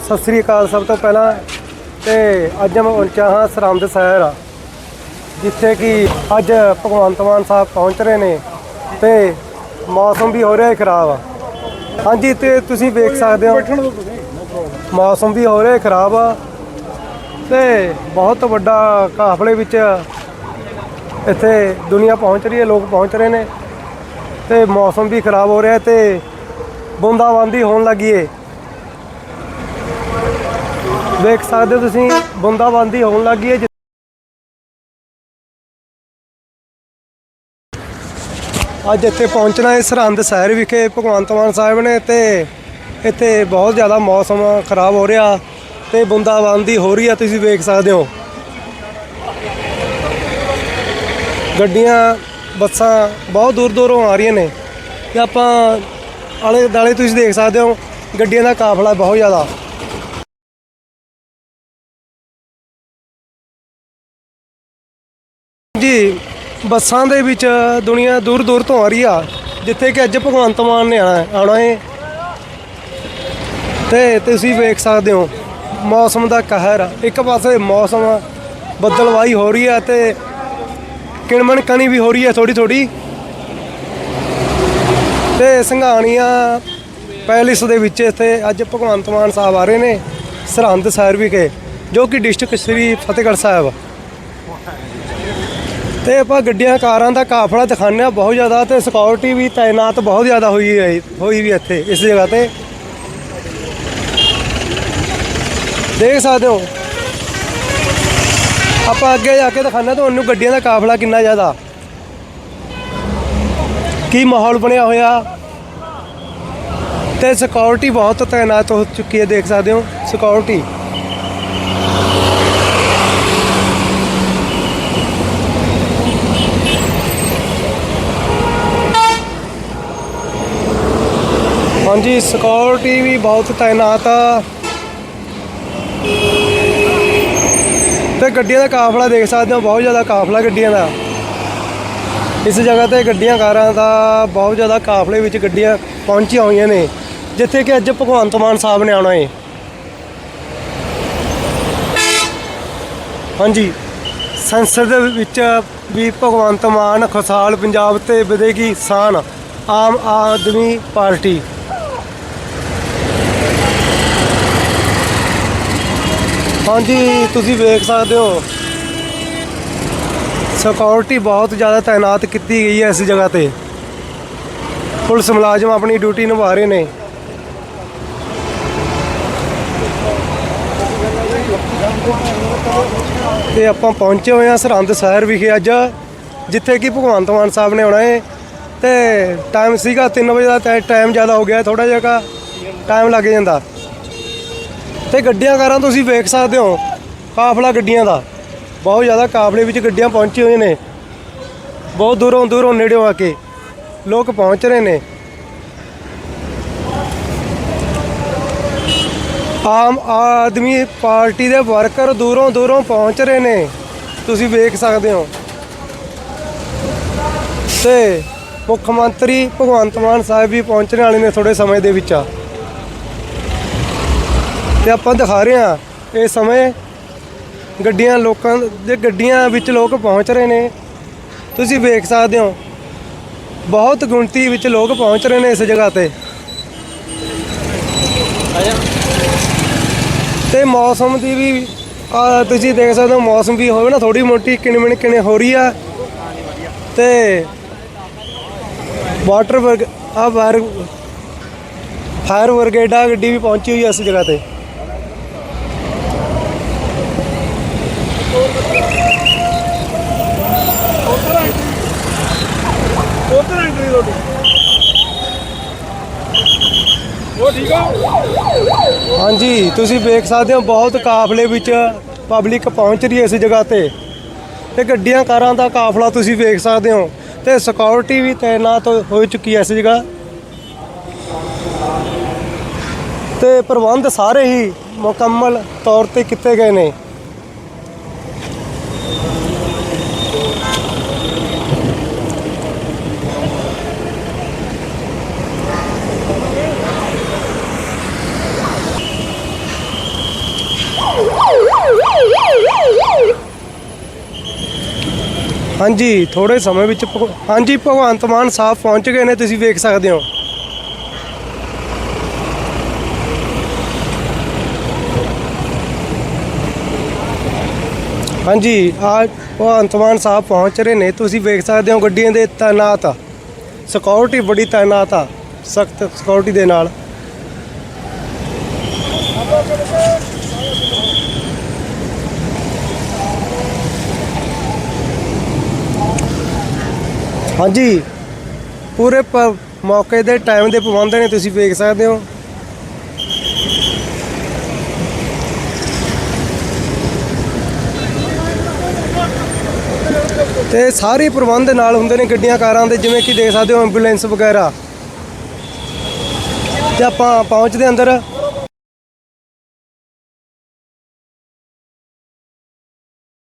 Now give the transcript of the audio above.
ਸਤਿ ਸ੍ਰੀ ਅਕਾਲ ਸਭ ਤੋਂ ਪਹਿਲਾਂ ਤੇ ਅੱਜ ਮੈਂ ਪਹੁੰਚਿਆ ਹਾਂ ਸਰਹੰਦ ਸ਼ਹਿਰ, ਜਿੱਥੇ ਕਿ ਅੱਜ ਭਗਵੰਤ ਮਾਨ ਸਾਹਿਬ ਪਹੁੰਚ ਰਹੇ ਨੇ ਤੇ ਮੌਸਮ ਵੀ ਹੋ ਰਿਹਾ ਹੈ ਖਰਾਬ ਹਾਂਜੀ, ਤੇ ਤੁਸੀਂ ਵੇਖ ਸਕਦੇ ਹੋ, ਮੌਸਮ ਵੀ ਹੋ ਰਿਹਾ ਹੈ ਖਰਾਬ ਤੇ ਬਹੁਤ ਵੱਡਾ ਕਾਫਲੇ ਵਿੱਚ ਇੱਥੇ ਦੁਨੀਆ ਪਹੁੰਚ ਰਹੀ ਹੈ, ਲੋਕ ਪਹੁੰਚ ਰਹੇ ਨੇ ਤੇ ਮੌਸਮ ਵੀ ਖਰਾਬ ਹੋ ਰਿਹਾ ਹੈ ਤੇ ਬੂੰਦਾਬਾਂਦੀ ਹੋਣ ਲੱਗੀ ਏ। ਵੇਖ ਸਕਦੇ ਹੋ ਤੁਸੀਂ, ਬੂੰਦਾਬਾਂਦੀ ਹੋਣ ਲੱਗੀ ਹੈ। ਅੱਜ ਇੱਥੇ ਪਹੁੰਚਣਾ ਹੈ ਸਰਹੰਦ ਸ਼ਹਿਰ ਵਿਖੇ ਭਗਵੰਤ ਮਾਨ ਸਾਹਿਬ ਨੇ ਤੇ ਇੱਥੇ ਬਹੁਤ ਜ਼ਿਆਦਾ ਮੌਸਮ ਖਰਾਬ ਹੋ ਰਿਹਾ ਤੇ ਬੂੰਦਾਬਾਂਦੀ ਹੋ ਰਹੀ ਆ ਤੁਸੀਂ ਵੇਖ ਸਕਦੇ ਹੋ। ਗੱਡੀਆਂ, ਬੱਸਾਂ ਬਹੁਤ ਦੂਰ ਦੂਰੋਂ ਆ ਰਹੀਆਂ ਨੇ ਤੇ ਆਪਾਂ ਆਲੇ ਦਾਲੇ ਤੁਸੀਂ ਦੇਖ ਸਕਦੇ ਹੋ, ਗੱਡੀਆਂ ਦਾ ਕਾਫਲਾ ਬਹੁਤ ਜ਼ਿਆਦਾ। ਜੀ, ਬੱਸਾਂ ਦੇ ਵਿੱਚ ਦੁਨੀਆ ਦੂਰ ਦੂਰ ਤੋਂ ਆ ਰਹੀ ਆ, ਜਿੱਥੇ ਕਿ ਅੱਜ ਭਗਵੰਤ ਮਾਨ ਨੇ ਆਣਾ ਆਉਣਾ ਹੈ ਤੇ ਤੁਸੀਂ ਵੇਖ ਸਕਦੇ ਹੋ, ਮੌਸਮ ਦਾ ਕਹਿਰ ਇੱਕ ਪਾਸੇ ਮੌਸਮ ਬੱਦਲਵਾਈ ਹੋ ਰਹੀ ਹੈ ਤੇ ਕਿਣਮਣ ਕਣੀ ਵੀ ਹੋ ਰਹੀ ਹੈ ਥੋੜੀ ਥੋੜੀ ਤੇ ਸੰਘਾਣੀਆਂ ਪੈਲੇਸ ਦੇ ਵਿੱਚ ਇੱਥੇ ਅੱਜ ਭਗਵੰਤ ਮਾਨ ਸਾਹਿਬ ਆ ਰਹੇ ਨੇ, ਸਰਹੰਦ ਸਾਹਿਬ ਵਿਖੇ, ਜੋ ਕਿ ਡਿਸਟ੍ਰਿਕਟ ਸ੍ਰੀ ਫਤਿਹਗੜ੍ਹ ਸਾਹਿਬ ਤੇ ਆਪਾਂ ਗੱਡੀਆਂ ਕਾਰਾਂ ਦਾ ਕਾਫਲਾ ਦਿਖਾਉਂਦੇ ਹਾਂ ਬਹੁਤ ਜ਼ਿਆਦਾ ਤੇ ਸਿਕਿਉਰਿਟੀ ਵੀ ਤਾਇਨਾਤ ਬਹੁਤ ਜ਼ਿਆਦਾ ਹੋਈ ਹੈ, ਹੋਈ ਵੀ ਇੱਥੇ, ਇਸ ਜਗ੍ਹਾ ਤੇ। ਦੇਖ ਸਕਦੇ ਹੋ। ਆਪਾਂ ਅੱਗੇ ਜਾ ਕੇ ਦਿਖਾਉਂਦੇ ਹਾਂ ਤੁਹਾਨੂੰ ਗੱਡੀਆਂ ਦਾ ਕਾਫਲਾ ਕਿੰਨਾ ਜ਼ਿਆਦਾ। ਕੀ ਮਾਹੌਲ ਬਣਿਆ ਹੋਇਆ। ਤੇ ਸਿਕਿਉਰਿਟੀ ਬਹੁਤ ਤਾਇਨਾਤ ਹੋ ਚੁੱਕੀ ਹੈ, ਦੇਖ ਸਕਦੇ ਹੋ ਸਿਕਿਉਰਿਟੀ ਹਾਂਜੀ ਸਿਕਿਉਰਿਟੀ ਵੀ ਬਹੁਤ ਤਾਇਨਾਤ ਆ। ਤੇ ਗੱਡੀਆਂ ਦਾ ਕਾਫਲਾ ਦੇਖ ਸਕਦੇ ਹੋ, ਬਹੁਤ ਜ਼ਿਆਦਾ ਕਾਫਲਾ ਗੱਡੀਆਂ ਦਾ। ਇਸ ਜਗ੍ਹਾ ਤੇ ਗੱਡੀਆਂ ਕਾਰਾਂ ਦਾ ਬਹੁਤ ਜ਼ਿਆਦਾ ਕਾਫਲੇ ਵਿੱਚ ਗੱਡੀਆਂ ਪਹੁੰਚੀਆਂ ਹੋਈਆਂ ਨੇ, ਜਿੱਥੇ ਕਿ ਅੱਜ ਭਗਵੰਤ ਮਾਨ ਸਾਹਿਬ ਨੇ ਆਉਣਾ ਹੈ ਹਾਂਜੀ, ਸੰਸਦ ਦੇ ਵਿੱਚ ਵੀ ਭਗਵੰਤ ਮਾਨ ਖੁਸ਼ਹਾਲ ਪੰਜਾਬ ਤੇ ਵਧੇਗੀ ਸਾਨ ਆਮ ਆਦਮੀ ਪਾਰਟੀ। ਹਾਂਜੀ, ਤੁਸੀਂ ਵੇਖ ਸਕਦੇ ਹੋ। ਸਿਕਿਉਰਿਟੀ ਬਹੁਤ ਜ਼ਿਆਦਾ ਤਾਇਨਾਤ ਕੀਤੀ ਗਈ ਹੈ ਇਸ ਜਗ੍ਹਾ ਤੇ। ਪੁਲਿਸ ਮੁਲਾਜ਼ਮ ਆਪਣੀ ਡਿਊਟੀ ਨਿਭਾ ਰਹੇ ਨੇ। ਤੇ ਆਪਾਂ ਪਹੁੰਚੇ ਹੋਏ ਹਾਂ ਸਰਹੰਦ ਸ਼ਹਿਰ ਵਿਖੇ ਅੱਜ, ਜਿੱਥੇ ਕਿ ਭਗਵੰਤ ਮਾਨ ਸਾਹਿਬ ਨੇ ਆਉਣਾ ਹੈ ਤੇ ਟਾਈਮ ਸੀਗਾ 3 ਵਜੇ ਦਾ, ਤੇ ਟਾਈਮ ਜ਼ਿਆਦਾ ਹੋ ਗਿਆ ਥੋੜਾ ਜਿਹਾ ਟਾਈਮ ਲੱਗ ਜਾਂਦਾ। ਤੇ ਗੱਡੀਆਂ ਕਾਰਾਂ ਤੁਸੀਂ ਵੇਖ ਸਕਦੇ ਹੋ, ਕਾਫਲਾ ਗੱਡੀਆਂ ਦਾ। ਬਹੁਤ ਜ਼ਿਆਦਾ ਕਾਫਲੇ ਵਿੱਚ ਗੱਡੀਆਂ ਪਹੁੰਚੀ ਹੋਈਆਂ ਨੇ। ਬਹੁਤ ਦੂਰੋਂ ਦੂਰੋਂ ਨੇੜਿਓਂ ਆ ਕੇ ਲੋਕ ਪਹੁੰਚ ਰਹੇ ਨੇ। ਆਮ ਆਦਮੀ ਪਾਰਟੀ ਦੇ ਵਰਕਰ ਦੂਰੋਂ ਦੂਰੋਂ ਪਹੁੰਚ ਰਹੇ ਨੇ। ਤੁਸੀਂ ਵੇਖ ਸਕਦੇ ਹੋ। ਤੇ ਮੁੱਖ ਮੰਤਰੀ ਭਗਵੰਤ ਮਾਨ ਸਾਹਿਬ ਵੀ ਪਹੁੰਚਣ ਵਾਲੇ ਨੇ ਥੋੜੇ ਸਮੇਂ ਦੇ ਵਿੱਚ। ਆ ਤੇ ਆਪਾਂ ਦਿਖਾ ਰਹੇ ਹਾਂ ਇਹ ਸਮੇਂ ਗੱਡੀਆਂ ਲੋਕਾਂ ਦੇ ਗੱਡੀਆਂ ਵਿੱਚ ਲੋਕ ਪਹੁੰਚ ਰਹੇ ਨੇ। ਤੁਸੀਂ ਵੇਖ ਸਕਦੇ ਹੋ, ਬਹੁਤ ਗਿਣਤੀ ਵਿੱਚ ਲੋਕ ਪਹੁੰਚ ਰਹੇ ਨੇ ਇਸ ਜਗ੍ਹਾ ਤੇ। ਤੇ ਮੌਸਮ ਦੀ ਵੀ ਤੁਸੀਂ ਦੇਖ ਸਕਦੇ ਹੋ ਮੌਸਮ ਵੀ ਹੋਵੇ ਨਾ ਥੋੜੀ ਮੋਟੀ ਕਿਣਮਿਣ ਕਿਣੇ ਹੋ ਰਹੀ ਆ। ਤੇ ਵਾਟਰ ਵਰਗ, ਆ ਫਾਇਰ ਫਾਇਰ ਬ੍ਰਿਗੇਡ ਆ ਗੱਡੀ ਵੀ ਪਹੁੰਚੀ ਹੋਈ ਹੈ ਇਸ ਜਗ੍ਹਾ ਤੇ। ਉਧਰ ਐਂਟਰੀ ਤੁਹਾਡੀ ਉਹ ਠੀਕ ਆ ਹਾਂਜੀ, ਤੁਸੀਂ ਵੇਖ ਸਕਦੇ ਹੋ ਬਹੁਤ ਕਾਫਲੇ ਵਿੱਚ ਪਬਲਿਕ ਪਹੁੰਚ ਰਹੀ ਹੈ ਇਸ ਜਗ੍ਹਾ ਤੇ। ਤੇ ਗੱਡੀਆਂ ਕਾਰਾਂ ਦਾ ਕਾਫਲਾ ਤੁਸੀਂ ਵੇਖ ਸਕਦੇ ਹੋ। ਤੇ ਸਿਕਿਉਰਿਟੀ ਵੀ ਤਾਇਨਾਤ ਹੋ- ਹੋ ਚੁੱਕੀ ਹੈ ਇਸ ਜਗ੍ਹਾ। ਤੇ ਪ੍ਰਬੰਧ ਸਾਰੇ ਹੀ ਮੁਕੰਮਲ ਤੌਰ ਤੇ ਕੀਤੇ ਗਏ ਨੇ। ਹਾਂਜੀ ਥੋੜੇ ਸਮੇਂ ਵਿੱਚ ਭਗ- ਹਾਂਜੀ, ਭਗਵੰਤ ਮਾਨ ਸਾਹਿਬ ਪਹੁੰਚ ਗਏ ਨੇ, ਤੁਸੀਂ ਵੇਖ ਸਕਦੇ ਹੋ। ਹਾਂਜੀ, ਆ ਭਗਵੰਤ ਮਾਨ ਸਾਹਿਬ ਪਹੁੰਚ ਰਹੇ ਨੇ। ਤੁਸੀਂ ਵੇਖ ਸਕਦੇ ਹੋ ਗੱਡੀਆਂ ਦੇ ਤਾਇਨਾਤ ਆ। ਸਿਕਿਉਰਿਟੀ ਬੜੀ ਤਾਇਨਾਤ ਆ, ਸਖਤ ਸਿਕਿਉਰਿਟੀ ਦੇ ਨਾਲ। ਹਾਂਜੀ, ਪੂਰੇ ਮੌਕੇ ਦੇ ਟਾਈਮ ਦੇ ਪਾਬੰਦ ਨੇ, ਤੁਸੀਂ ਵੇਖ ਸਕਦੇ ਹੋ। ਤੇ ਸਾਰੇ ਪ੍ਰਬੰਧ ਨਾਲ ਹੁੰਦੇ ਨੇ ਗੱਡੀਆਂ, ਕਾਰਾਂ ਦੇ, ਜਿਵੇਂ ਕਿ ਦੇਖ ਸਕਦੇ ਹੋ, ਐਂਬੂਲੈਂਸ ਵਗੈਰਾ। ਤੇ ਆਪਾਂ ਪਹੁੰਚਦੇ ਅੰਦਰ।